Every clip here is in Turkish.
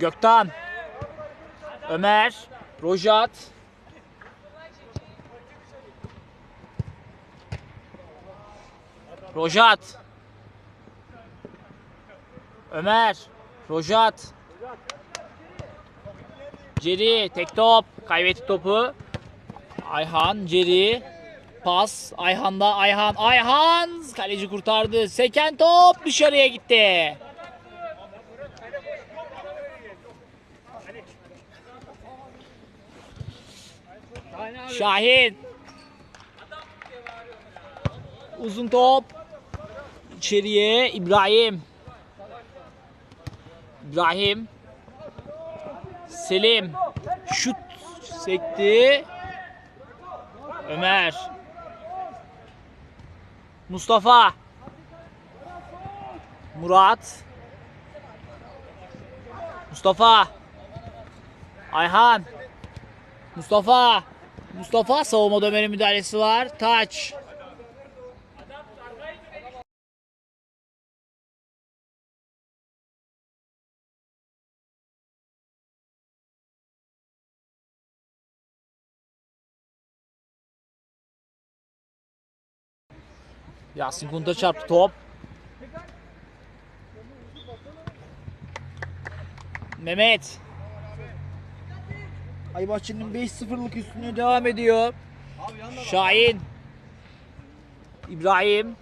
Gökten. Ömer. Rojat. Rojat. Ömer. Rojat. Ceri tek top. Kaybetti topu. Ayhan Ceri. Pas. Ayhan'da Ayhan. Ayhan. Kaleci kurtardı. Seken top dışarıya gitti. Şahin. Uzun top. İçeriye İbrahim. İbrahim. Selim. Şut sekti. Ömer. Mustafa. Murat. Mustafa. Ayhan. Mustafa. Mustafa savunma Ömer'in müdahalesi var. Taç. Yasin Kunta çarptı top. Mehmet. Aybaşçı'nın 5-0'lık üstünlüğü devam ediyor. Şahin. İbrahim.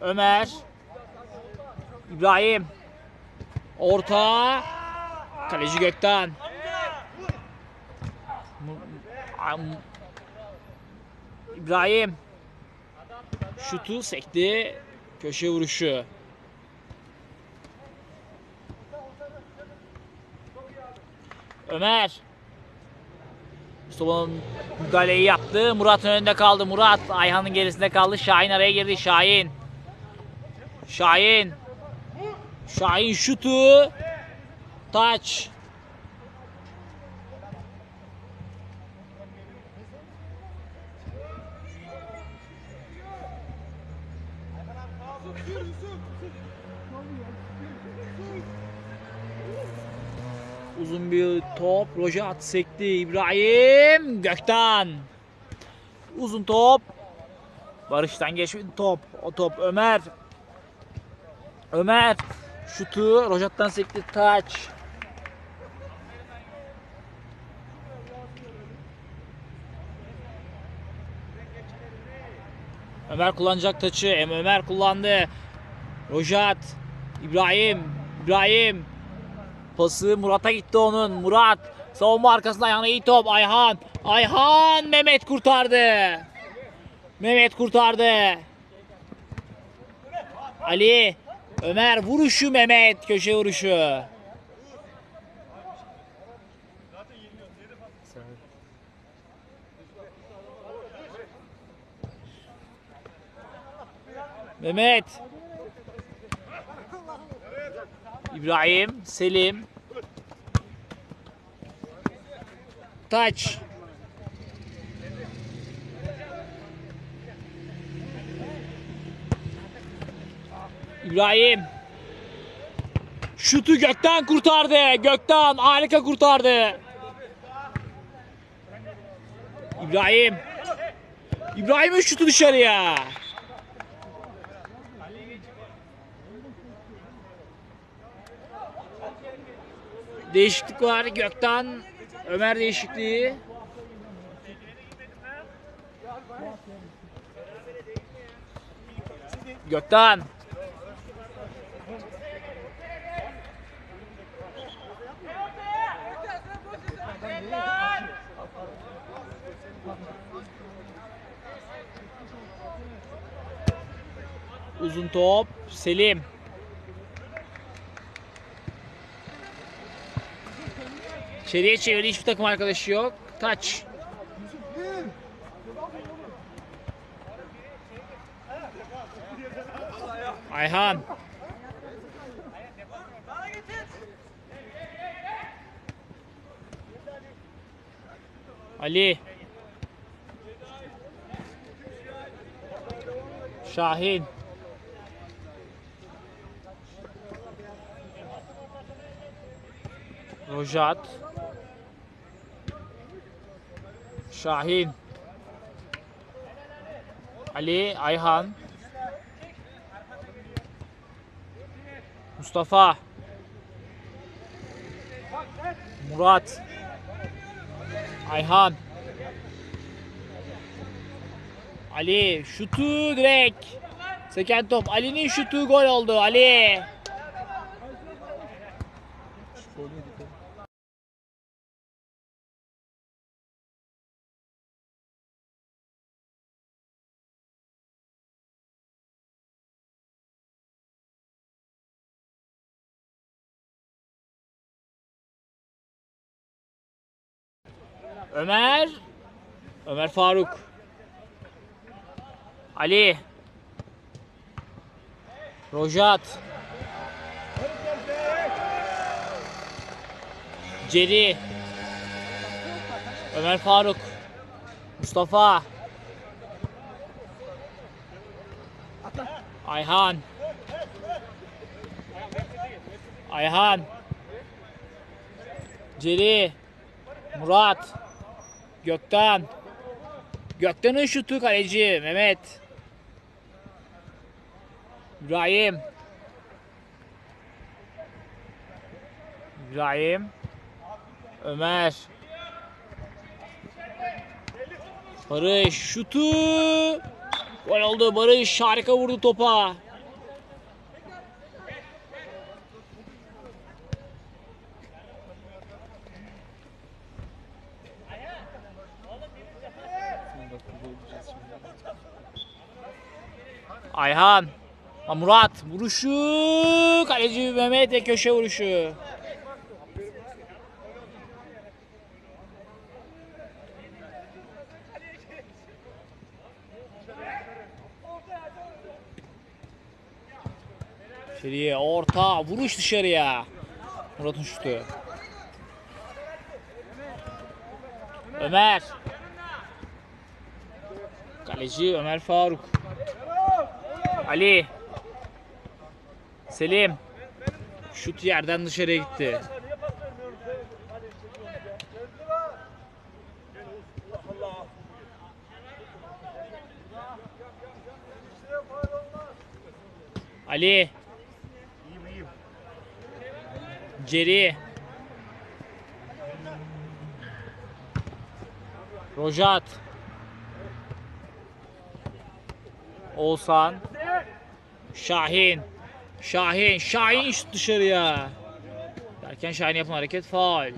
Ömer. İbrahim. Orta. Kaleci Gökten. İbrahim. Şutu sekti. Köşe vuruşu. Ömer. Mustafa'nın müdahaleyi yaptı. Murat'ın önünde kaldı. Murat Ayhan'ın gerisinde kaldı. Şahin araya girdi. Şahin. Şahin. Şahin şutu. Taç. Uzun bir top. Roja at sekti. İbrahim Gökten. Uzun top. Barış'tan geçmedi top. O top Ömer. Ömer. Şutu. Rojat'tan sekti. Taç. Ömer kullanacak taçı. Ömer kullandı. Rojat. İbrahim. İbrahim. Pası Murat'a gitti onun. Murat savunma arkasında ayağına iyi top. Ayhan. Ayhan Mehmet kurtardı. Mehmet kurtardı. Ali. Ömer vuruşu Mehmet. Köşe vuruşu. Mehmet. İbrahim, Selim. Taç. İbrahim. Şutu gökten kurtardı. Gökten harika kurtardı. İbrahim. İbrahim'in şutu dışarıya. Değişiklik var Gökten. Ömer değişikliği. Gökten. Uzun top. Selim. İçeriye çevirdi. Hiçbir takım arkadaşı yok. Taç. Ayhan. Ali. Şahin. Rojat. Şahin. Ali Ayhan. Mustafa. Murat. Ayhan. Ali şutu direkt. Seken top. Ali'nin şutu gol oldu. Ali. Ömer. Ömer Faruk. Ali. Rojat. Ceri. Ömer Faruk. Mustafa. Ayhan. Ayhan. Ceri. Murat. Gökten. Gökten'in şutu kaleci Mehmet. İbrahim. İbrahim. Ömer. Barış şutu. Gol oldu Barış harika vurdu topa. Ayhan. Ha, Murat vuruşu. Kaleci Mehmet ve köşe vuruşu. İçeriye orta vuruş dışarıya. Murat'ın şutu. Ömer. Kaleci Ömer Faruk. Ali. Selim. Şut yerden dışarıya gitti. Ali. Ceri. Rojat. Oğuzhan. Şahin. Şahin. Şahin dışarıya. Derken Şahin yapan hareket faul.